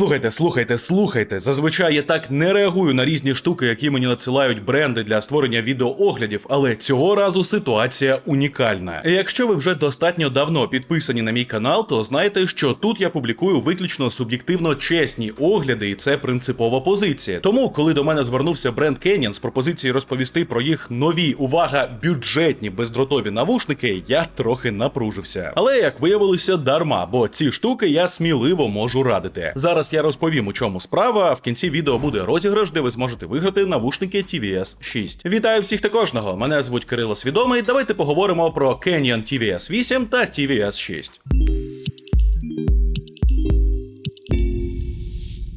Слухайте, слухайте, слухайте. Зазвичай я так не реагую на різні штуки, які мені надсилають бренди для створення відеооглядів, але цього разу ситуація унікальна. Якщо ви вже достатньо давно підписані на мій канал, то знаєте, що тут я публікую виключно суб'єктивно чесні огляди, і це принципова позиція. Тому, коли до мене звернувся бренд Canyon з пропозицією розповісти про їх нові увага бюджетні бездротові навушники, я трохи напружився. Але як виявилося, дарма, бо ці штуки я сміливо можу радити. Зараз я розповім, у чому справа. В кінці відео буде розіграш, де ви зможете виграти навушники TVS 6. Вітаю всіх та кожного. Мене звуть Кирило Свідомий. Давайте поговоримо про Canyon TVS 8 та TVS 6.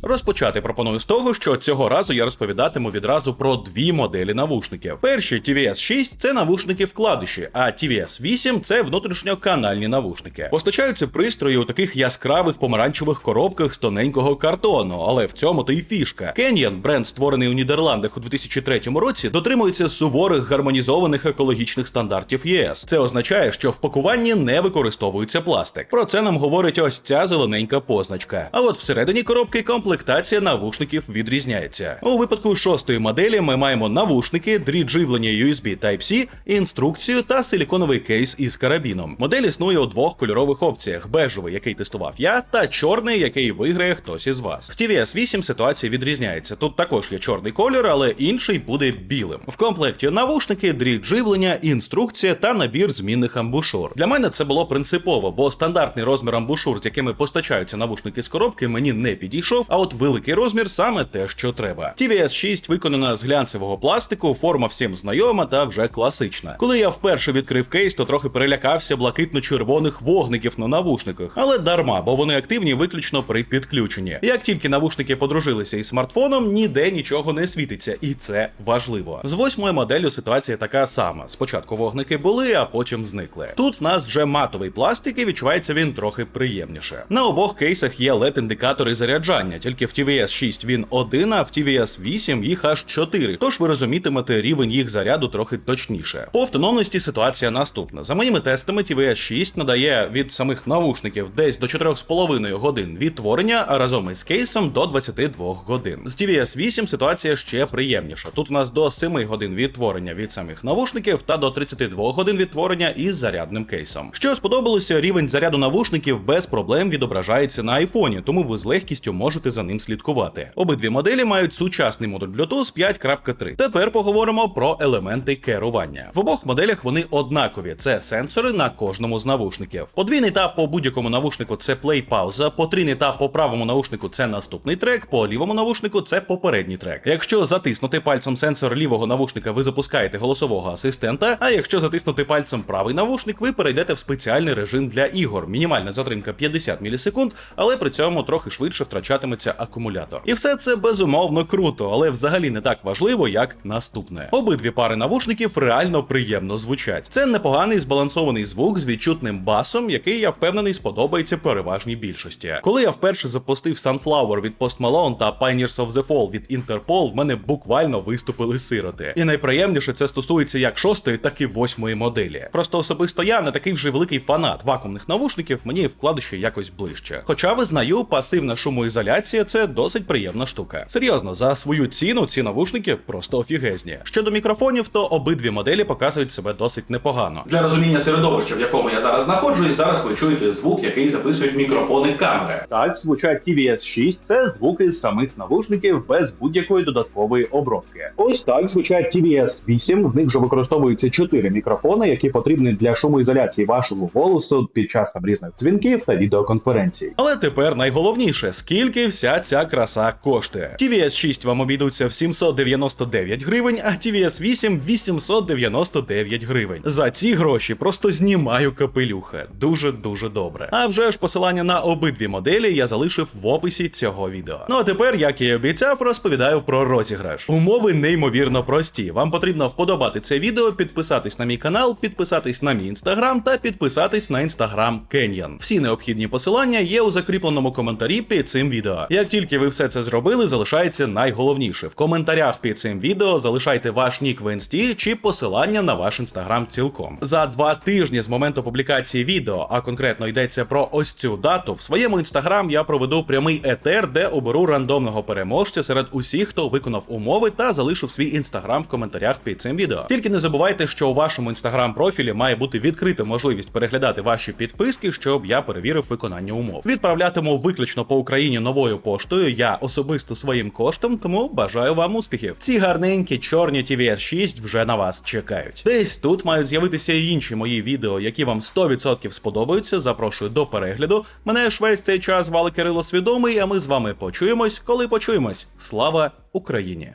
Розпочати пропоную з того, що цього разу я розповідатиму відразу про дві моделі навушників. Перші TVS 6 це навушники вкладиші, а TVS 8 це внутрішньоканальні навушники. Постачаються пристрої у таких яскравих помаранчевих коробках з тоненького картону, але в цьому то й фішка. Canyon, бренд створений у Нідерландах у 2003 році, дотримується суворих гармонізованих екологічних стандартів ЄС. Це означає, що в пакуванні не використовується пластик. Про це нам говорить ось ця зелененька позначка. А от всередині коробки комплектація навушників відрізняється. У випадку шостої моделі ми маємо навушники, дріт живлення USB Type-C, інструкцію та силіконовий кейс із карабіном. Модель існує у двох кольорових опціях: бежевий, який тестував я, та чорний, який виграє хтось із вас. З TVS 8 ситуація відрізняється. Тут також є чорний колір, але інший буде білим. В комплекті навушники, дріт живлення, інструкція та набір змінних амбушур. Для мене це було принципово, бо стандартний розмір амбушур, з якими постачаються навушники з коробки, мені не підійшов. А от великий розмір саме те, що треба. TVS 6 виконана з глянцевого пластику, форма всім знайома та вже класична. Коли я вперше відкрив кейс, то трохи перелякався блакитно-червоних вогників на навушниках, але дарма, бо вони активні виключно при підключенні. Як тільки навушники подружилися із смартфоном, ніде нічого не світиться, і це важливо. З восьмою моделлю ситуація така сама. Спочатку вогники були, а потім зникли. Тут в нас вже матовий пластик, і відчувається він трохи приємніше. На обох кейсах є led індикатори заряджання, тільки в TVS 6 він один, а в TVS 8 їх аж 4. Тож ви розумітимете рівень їх заряду трохи точніше. По автономності ситуація наступна. За моїми тестами, TVS 6 надає від самих навушників десь до 4,5 годин відтворення, а разом із кейсом до 22 годин. З TVS 8 ситуація ще приємніша. Тут в нас до 7 годин відтворення від самих навушників та до 32 годин відтворення із зарядним кейсом. Що сподобалося, рівень заряду навушників без проблем відображається на айфоні, тому ви з легкістю можете за ним слідкувати. Обидві моделі мають сучасний модуль Bluetooth 5.3. Тепер поговоримо про елементи керування. В обох моделях вони однакові. Це сенсори на кожному з навушників. Подвійний тап по будь-якому навушнику це плей-пауза, потрійний тап по правому навушнику це наступний трек, по лівому навушнику це попередній трек. Якщо затиснути пальцем сенсор лівого навушника, ви запускаєте голосового асистента. А якщо затиснути пальцем правий навушник, ви перейдете в спеціальний режим для ігор. Мінімальна затримка 50 мілісекунд, але при цьому трохи швидше втрачатиметься акумулятор. І все це безумовно круто, але взагалі не так важливо, як наступне. Обидві пари навушників реально приємно звучать. Це непоганий збалансований звук з відчутним басом, який я впевнений сподобається переважній більшості. Коли я вперше запустив Sunflower від Post Malone та Pioneers of the Fall від Interpol, в мене буквально виступили сироти. І найприємніше це стосується як шостої, так і восьмої моделі. Просто особисто я не такий вже великий фанат вакуумних навушників, мені вкладиші якось ближче. Хоча визнаю, пасивна шумоізоляція це досить приємна штука. Серйозно, за свою ціну ці навушники просто офігезні. Щодо мікрофонів, то обидві моделі показують себе досить непогано. Для розуміння середовища, в якому я зараз знаходжусь, зараз ви чуєте звук, який записують мікрофони камери. Так, звучать TVS 6 це звуки з самих навушників без будь-якої додаткової обробки. Ось так звучать TVS 8, В них вже використовуються чотири мікрофони, які потрібні для шумоізоляції вашого голосу під час там різних дзвінків та відеоконференцій. Але тепер найголовніше, скільки вся ця краса коштує. TVS 6 вам обійдуться в 799 гривень, а TVS 8 899 гривень. За ці гроші просто знімаю капелюха. Дуже дуже добре. А вже ж посилання на обидві моделі я залишив в описі цього відео. Ну а тепер, як і обіцяв, розповідаю про розіграш. Умови неймовірно прості. Вам потрібно вподобати це відео, підписатись на мій канал, підписатись на мій інстаграм та підписатись на інстаграм Canyon. Всі необхідні посилання є у закріпленому коментарі під цим відео. Як тільки ви все це зробили, залишається найголовніше. В коментарях під цим відео залишайте ваш нік в інсті чи посилання на ваш інстаграм цілком. За два тижні з моменту публікації відео, а конкретно йдеться про ось цю дату, в своєму інстаграм я проведу прямий етер, де оберу рандомного переможця серед усіх, хто виконав умови та залишив свій інстаграм в коментарях під цим відео. Тільки не забувайте, що у вашому інстаграм профілі має бути відкрита можливість переглядати ваші підписки, щоб я перевірив виконання умов. Відправлятиму виключно по Україні новою поштою. Я особисто своїм коштом, тому бажаю вам успіхів. Ці гарненькі чорні TVS 6 вже на вас чекають. Десь тут мають з'явитися і інші мої відео, які вам 100% сподобаються. Запрошую до перегляду. Мене ж весь цей час звали Кирило Свідомий, а ми з вами почуємось, коли почуємось. Слава Україні!